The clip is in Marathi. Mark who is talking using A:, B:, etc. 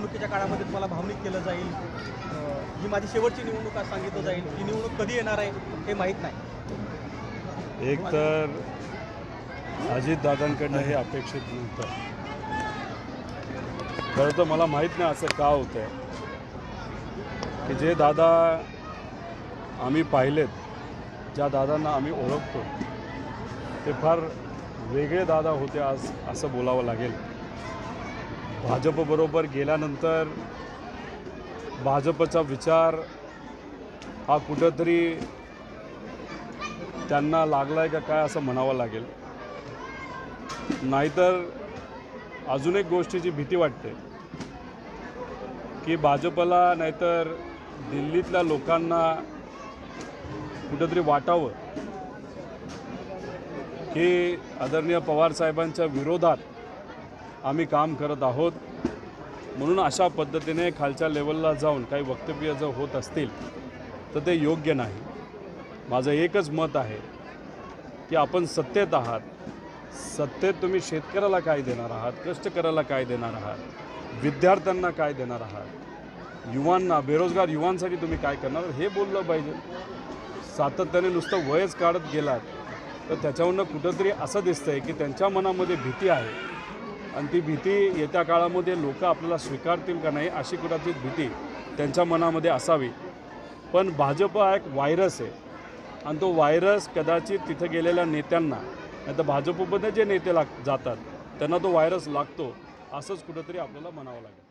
A: निवडणुकीच्या काळामध्ये तुम्हाला भावनिक केलं जाईल. ही माझी शेवटची निवडणूक आज सांगितलं जाईल. ही निवडणूक कधी येणार आहे हे माहीत नाही.
B: एक तर अजितदादांकडनं हे अपेक्षित नव्हतं. खरं तर मला माहीत नाही असं का होतं आहे की जे दादा आम्ही पाहिलेत ज्या दादांना आम्ही ओळखतो ते फार वेगळे दादा होते आज असं बोलावं लागेल. भाजपबरोबर गेल्यानंतर भाजपचा विचार हा कुठंतरी त्यांना लागलाय का काय असं म्हणावं लागेल. नाहीतर अजून एक गोष्टीची भीती वाटते की भाजपला नाहीतर दिल्लीतल्या लोकांना कुठंतरी वाटावं की आदरणीय पवारसाहेबांच्या विरोधात आम्ही काम करत आहोत. म्हणून अशा पद्धतीने खालच्या लेवलला जाऊन काही वक्तव्य जर होत असतील तर ते योग्य नाही. माझं एकच मत आहे की आपण सत्तेत आहात. सत्तेत तुम्ही शेतकऱ्याला काय देणार आहात कष्टकऱ्याला काय देणार आहात विद्यार्थ्यांना काय देणार आहात युवांना बेरोजगार युवांसाठी तुम्ही काय करणार हे बोललं पाहिजे. सातत्याने नुसतं वयच काढत गेलात तर त्याच्यावरनं कुठंतरी असं दिसतंय की त्यांच्या मनामध्ये भीती आहे. आणि ती भीती येत्या काळामध्ये लोक आपल्याला स्वीकारतील का नाही अशी कुठाची भीती त्यांच्या मनामध्ये असावी. पण भाजप हा एक व्हायरस आहे. आणि तो व्हायरस कदाचित तिथं गेलेल्या नेत्यांना नाही तर भाजपमध्ये जे नेते लाग जातात त्यांना तो व्हायरस लागतो असंच कुठंतरी आपल्याला म्हणावं लागेल.